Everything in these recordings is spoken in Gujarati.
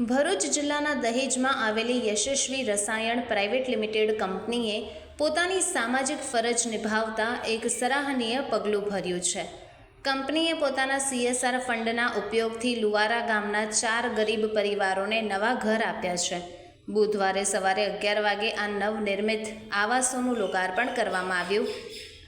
ભરૂચ જિલ્લાના દહેજમાં આવેલી યશસ્વી રસાયણ પ્રાઇવેટ લિમિટેડ કંપનીએ પોતાની સામાજિક ફરજ નિભાવતા એક સરાહનીય પગલું ભર્યું છે. કંપનીએ પોતાના સીએસઆર ફંડના ઉપયોગથી લુવારા ગામના ચાર ગરીબ પરિવારોને નવા ઘર આપ્યા છે. બુધવારે સવારે અગિયાર વાગે આ નવનિર્મિત આવાસોનું લોકાર્પણ કરવામાં આવ્યું.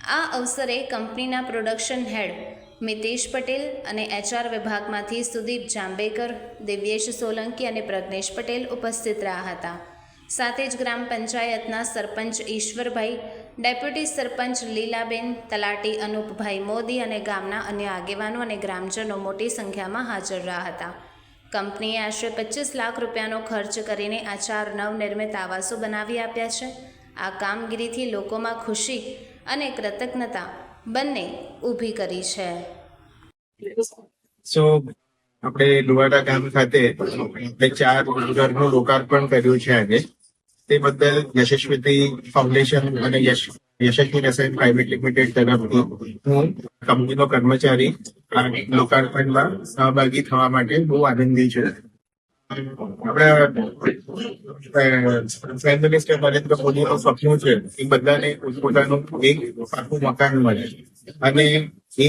આ અવસરે કંપનીના પ્રોડક્શન હેડ મિતેશ પટેલ અને એચઆર વિભાગમાંથી સુદીપ જાંબેકર, દિવ્યેશ સોલંકી અને પ્રજ્ઞેશ પટેલ ઉપસ્થિત રહ્યા હતા. સાથે જ ગ્રામ પંચાયતના સરપંચ ઈશ્વરભાઈ, ડેપ્યુટી સરપંચ લીલાબેન, તલાટી અનુપભાઈ મોદી અને ગામના અન્ય આગેવાનો અને ગ્રામજનો મોટી સંખ્યામાં હાજર રહ્યા હતા. કંપનીએ આશરે પચીસ લાખ રૂપિયાનો ખર્ચ કરીને આ ચાર નવનિર્મિત આવાસો બનાવી આપ્યા છે. આ કામગીરીથી લોકોમાં ખુશી અને કૃતજ્ઞતા બંને ઊભી કરી છે. સો આપણે લુવાડા ગામ ખાતે આપણે ચાર ઘરનું લોકાર્પણ કર્યું છે આજે. તે બદલ યશસ્વી ફાઉન્ડેશન અને યશ, યશસ્વી રસાયણ પ્રાઇવેટ લિમિટેડ તરફથી હું કંપનીનો કર્મચારી આ લોકાર્પણમાં સહભાગી થવા માટે બહુ આનંદી છું. આપણા મિનિસ્ટર નરેન્દ્ર સપનું છે એ બધાને એક મકાન મળે. અને એ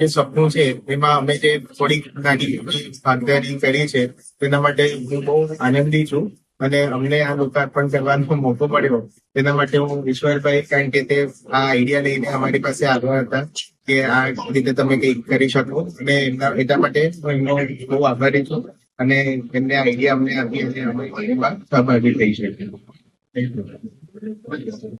જે સપનું છે, એમાં અમે જે થોડીક નાની કરી છે, તેના માટે હું બહુ આનંદી છું. અને અમને આ લોકાર્પણ કરવાનો મોકો મળ્યો. તેના માટે હું ઈશ્વરભાઈ કારણ કે તે આ આઈડિયા લઈને અમારી પાસે આવ્યા હતા કે આ રીતે તમે કંઈક કરી શકો. અને એમના એટલા માટે હું એમનો બહુ આભારી છું. અને એમને આઈડિયા અમને આપી અને સહભાગી થઈ you.